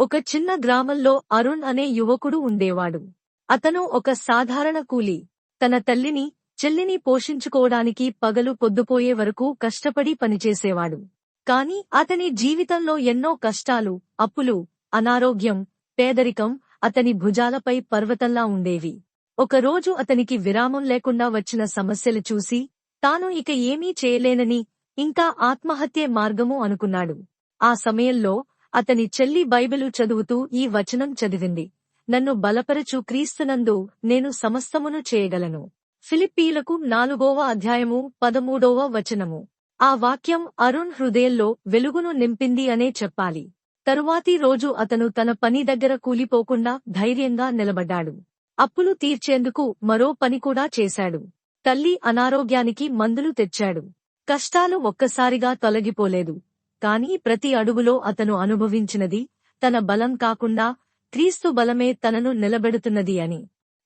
ఒక చిన్న గ్రామంలో అరుణ్ అనే యువకుడు ఉండేవాడు. అతను ఒక సాధారణ కూలి. తన తల్లిని చెల్లిని పోషించుకోవడానికి పగలు పొద్దుపోయే వరకు కష్టపడి పనిచేసేవాడు. కాని అతని జీవితంలో ఎన్నో కష్టాలు అప్పులు అనారోగ్యం పేదరికం అతని భుజాలపై పర్వతంలా ఉండేవి. ఒకరోజు అతనికి విరామం లేకుండా వచ్చిన సమస్యలు చూసి తాను ఇక ఏమీ చేయలేనని ఇంకా ఆత్మహత్యే మార్గము అనుకున్నాడు. ఆ సమయంలో అతని చెల్లి బైబిలు చదువుతూ ఈ వచనం చదివింది. నన్ను బలపరచు క్రీస్తునందు నేను సమస్తమును చేయగలను. ఫిలిప్పీలకు నాలుగోవ అధ్యాయము పదమూడవ వచనము. ఆ వాక్యం అరుణ్ హృదయంలో వెలుగును నింపింది అనే చెప్పాలి. తరువాతి రోజు అతను తన పని దగ్గర కూలిపోకుండా ధైర్యంగా నిలబడ్డాడు. అప్పులు తీర్చేందుకు మరో పని కూడా చేశాడు. తల్లి అనారోగ్యానికి మందులు తెచ్చాడు. కష్టాలు ఒక్కసారిగా తొలగిపోలేదు. కాని ప్రతి అడుగులో అతను అనుభవించినది తన బలం కాకుండా క్రీస్తు బలమే తనను నిలబెడుతున్నది అని.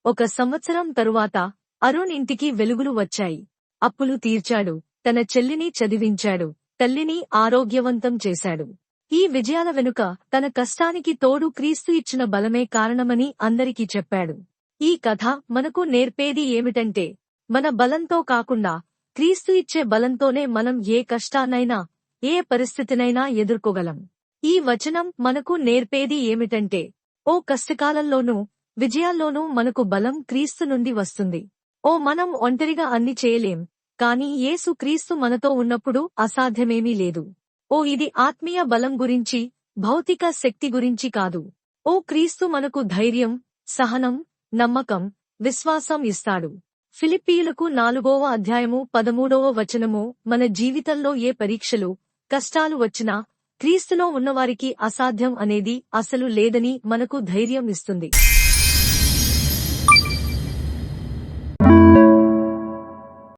ఒక సంవత్సరం తరువాత అరుణ్ ఇంటికి వెలుగులు వచ్చాయి. అప్పులు తీర్చాడు తన చెల్లిని చదివించాడు తల్లిని ఆరోగ్యవంతం చేశాడు. ఈ విజయాల వెనుక తన కష్టానికి తోడు క్రీస్తు ఇచ్చిన బలమే కారణమని అందరికీ చెప్పాడు. ఈ కథ మనకు నేర్పేది ఏమిటంటే మన బలంతో కాకుండా క్రీస్తు ఇచ్చే బలంతోనే మనం ఏ కష్టాన్నైనా ఏ పరిస్థితినైనా ఎదుర్కోగలం. ఈ వచనం మనకు నేర్పేది ఏమిటంటే ఓ కష్టకాలంలోనూ విజయాల్లోనూ మనకు బలం క్రీస్తు నుండి వస్తుంది. ఓ మనం ఒంటరిగా అన్ని చేయలేం కాని యేసు క్రీస్తు మనతో ఉన్నప్పుడు అసాధ్యమేమీ లేదు. ఓ ఇది ఆత్మీయ బలం గురించి భౌతిక శక్తి గురించి కాదు. ఓ క్రీస్తు మనకు ధైర్యం సహనం నమ్మకం విశ్వాసం ఇస్తాడు. ఫిలిప్పీలకు నాలుగోవ అధ్యాయము పదమూడవ వచనము మన జీవితంలో ఏ పరీక్షలు కష్టాలు వచ్చినా క్రీస్తులో ఉన్నవారికి అసాధ్యం అనేది అసలు లేదని మనకు ధైర్యం ఇస్తుంది.